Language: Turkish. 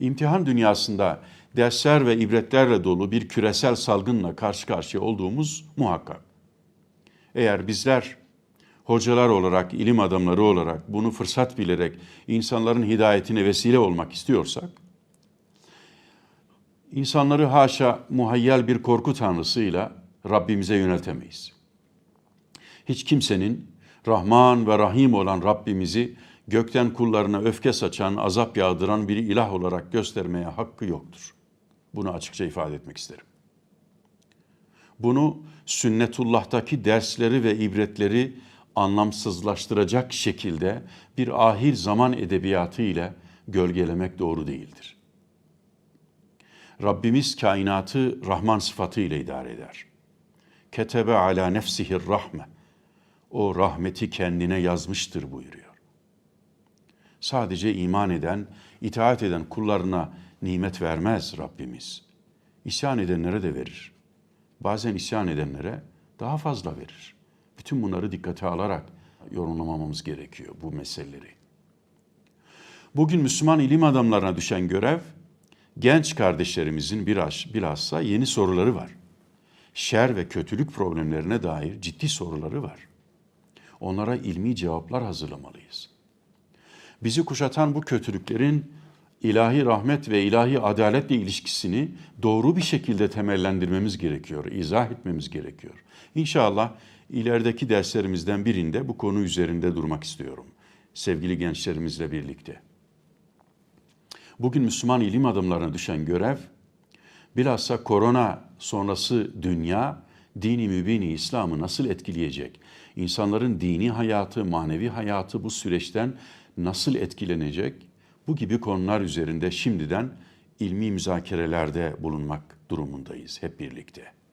İmtihan dünyasında dersler ve ibretlerle dolu bir küresel salgınla karşı karşıya olduğumuz muhakkak. Eğer bizler hocalar olarak, ilim adamları olarak bunu fırsat bilerek insanların hidayetine vesile olmak istiyorsak, insanları haşa muhayyel bir korku tanrısıyla Rabbimize yöneltemeyiz. Hiç kimsenin Rahman ve Rahim olan Rabbimizi gökten kullarına öfke saçan, azap yağdıran bir ilah olarak göstermeye hakkı yoktur. Bunu açıkça ifade etmek isterim. Bunu sünnetullah'taki dersleri ve ibretleri anlamsızlaştıracak şekilde bir ahir zaman edebiyatı ile gölgelemek doğru değildir. Rabbimiz kainatı Rahman sıfatı ile idare eder. Ketebe ala nefsihir rahme. O rahmeti kendine yazmıştır buyuruyor. Sadece iman eden, itaat eden kullarına nimet vermez Rabbimiz. İsyan edenlere de verir. Bazen isyan edenlere daha fazla verir. Bütün bunları dikkate alarak yorumlamamamız gerekiyor bu meseleleri. Bugün Müslüman ilim adamlarına düşen görev, genç kardeşlerimizin biraz, bilhassa yeni soruları var. Şer ve kötülük problemlerine dair ciddi soruları var. Onlara ilmi cevaplar hazırlamalıyız. Bizi kuşatan bu kötülüklerin ilahi rahmet ve ilahi adaletle ilişkisini doğru bir şekilde temellendirmemiz gerekiyor, izah etmemiz gerekiyor. İnşallah ilerideki derslerimizden birinde bu konu üzerinde durmak istiyorum. Sevgili gençlerimizle birlikte. Bugün Müslüman ilim adamlarına düşen görev, bilhassa korona sonrası dünya, dini mübini İslam'ı nasıl etkileyecek? İnsanların dini hayatı, manevi hayatı bu süreçten nasıl etkilenecek? Bu gibi konular üzerinde şimdiden ilmi müzakerelerde bulunmak durumundayız hep birlikte.